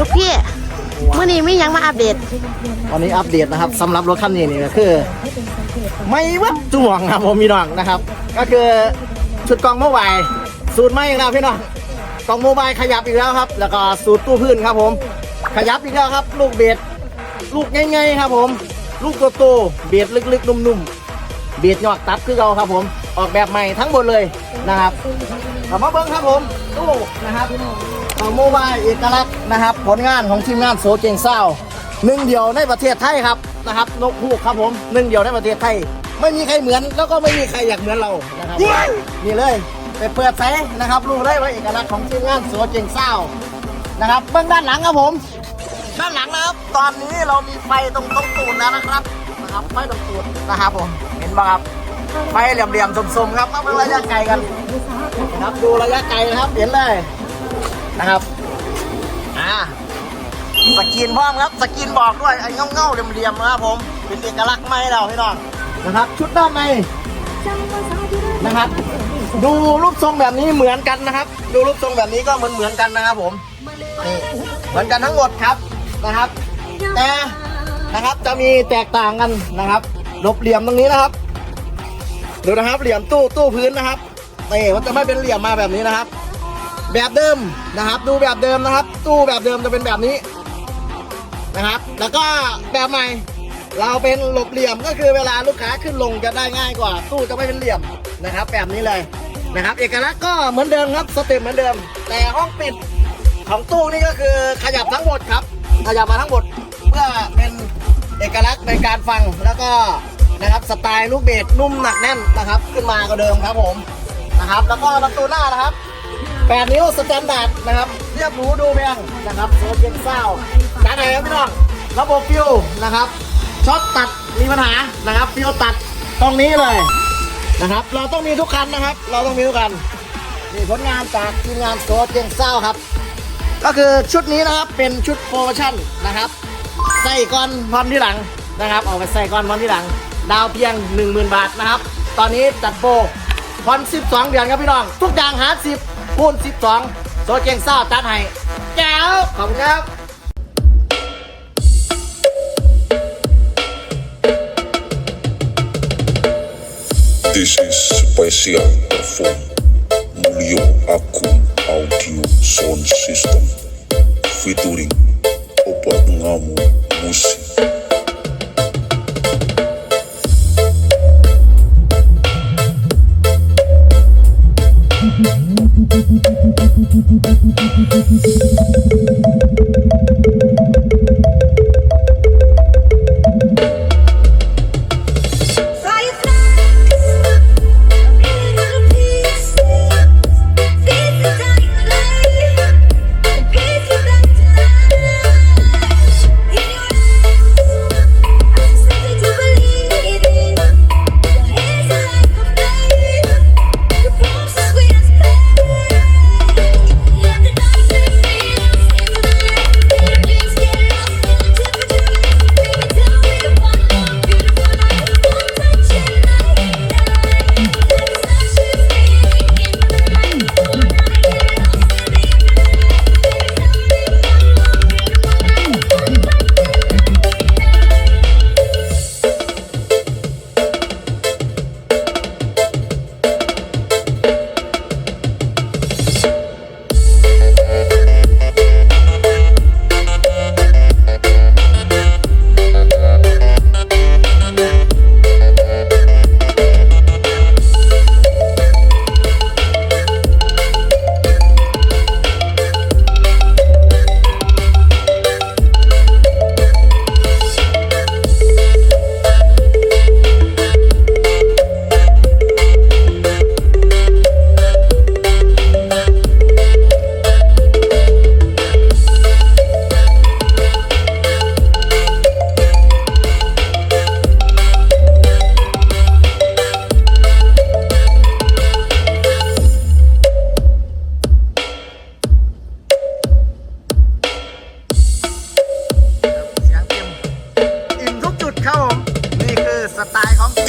ลูกพี่มื่อนี้ไมีหยังมาอัปเดตวันนี้อัปเดตนะครับสำหรับรถคันนี้นี่ก็คือ ไม่วัดจ่วงครับผมพี่น้องนะครับ ก็คือชุดกองโมบายสูตรใหม่อีกแล้วพี่น้องกองโมบายขยับอีกแล้วครับ แล้วก็สูตรตู้พื้นครับผม ขยับอีกแล้วครับ ลูกเบสลูกง่ายๆครับผม ลูกโตๆเบสลึกๆนุ่มๆเบสยอดตับคือเราครับผม ออกแบบใหม่ทั้งหมดเลยนะครับกลับมาเบิ้งครับผมตู้นะครับ กล่องโมบายเอกลักษณ์นะครับ ผลงานของทีมงานโซเจงเศร้าหนึ่งเดียวในประเทศไทยครับนะครับนกฮูกครับผมหนึ่งเดียวในประเทศไทย ไม่มีใครเหมือนแล้วก็ไม่มีใครอยากเหมือนเรานะครับนี่เลยไปเปิดไซนะครับรู้ได้ว่าเอกลักษณ์ของทีมงานโซเจงเศร้านะครับเบื้องด้านหลังครับผมด้านหลังนะครับ ตอนนี้เรามีไฟตรงตรงตูดแล้วนะครับนะครับไฟตรงตูดนะครับผมเห็นป่ะครับไฟเหลี่ยมๆสมๆครับก็เป็นระยะไกลกันนะครับดูระยะไกลนะครับเห็นเลย นะครับอ่าสกินพร้อมครับสกินบอกด้วยไอ้เงาๆเหลี่ยมๆนะครับผมเป็นเอกลักษณ์ไม่ให้เราพี่น้องนะครับ ชุดด้านในนะครับ ดูรูปทรงแบบนี้เหมือนกันนะครับ ดูรูปทรงแบบนี้ก็เหมือนเหมือนกันนะครับผมนี่เหมือนกันทั้งหมดครับนะครับแต่นะครับจะมีแตกต่างกันนะครับลบเหลี่ยมตรงนี้นะครับดูนะครับเหลี่ยมตู้ตู้พื้นนะครับนี่มันจะไม่เป็นเหลี่ยมมาแบบนี้นะครับ แบบเดิมนะครับ ดูแบบเดิมนะครับ ตู้แบบเดิมจะเป็นแบบนี้นะครับ แล้วก็แบบใหม่ เราเป็นหลบเหลี่ยมก็คือเวลาลูกค้าขึ้นลงจะได้ง่ายกว่า ตู้จะไม่เป็นเหลี่ยมนะครับ แบบนี้เลยนะครับ เอกลักษณ์ก็เหมือนเดิมครับสเต็ปเหมือนเดิม แต่ห้องปิดของตู้นี่ก็คือขยับทั้งหมดครับ ขยับมาทั้งหมดเพื่อเป็นเอกลักษณ์ในการฟังแล้วก็นะครับสไตล์ลูกเบสนุ่มหนักแน่นนะครับ ขึ้นมากว่าเดิมครับผมนะครับ แล้วก็ประตูหน้านะครับ 8 นิ้วสแตนดาร์ดนะครับ เรียบหรูดูแพงนะครับโซเจนเศร้าการไหนครับพี่น้อง ระบบฟิวนะครับ ช็อตตัดมีปัญหานะครับ ฟิวตัดตรงนี้เลยนะครับ เราต้องมีทุกคันนะครับ เราต้องมีทุกคัน นี่ผลงานจากทีมงานโซเจนเศร้าครับ ก็คือชุดนี้นะครับ เป็นชุดโปรโมชั่นนะครับ ใส่ก้อนพร้อมที่หลังนะครับเอาไปใส่ก้อนพร้อมที่หลัง ดาวเพียง 10,000 บาทนะครับ ตอนนี้จัดโปรผ่อน12 เดือนครับพี่น้อง ทุกอย่างหา10 คูณ12 โซเจงซ่าจัดให้แจ๋วขอบคุณครับ This is special perform Mulyo Akun Audio Sound System featuring Opat Ngamu เ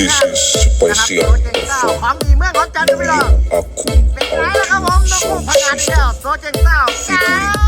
This งาน is นะครับ special โซเจงเศร้า perform ของดีเมืองขอนแก่นพี่น้อง Mulyo Akun เป็นไงล่ะครับผม Audio น้อง Sound พังงานอีกแล้ว System โซเจงเศร้าแจ๋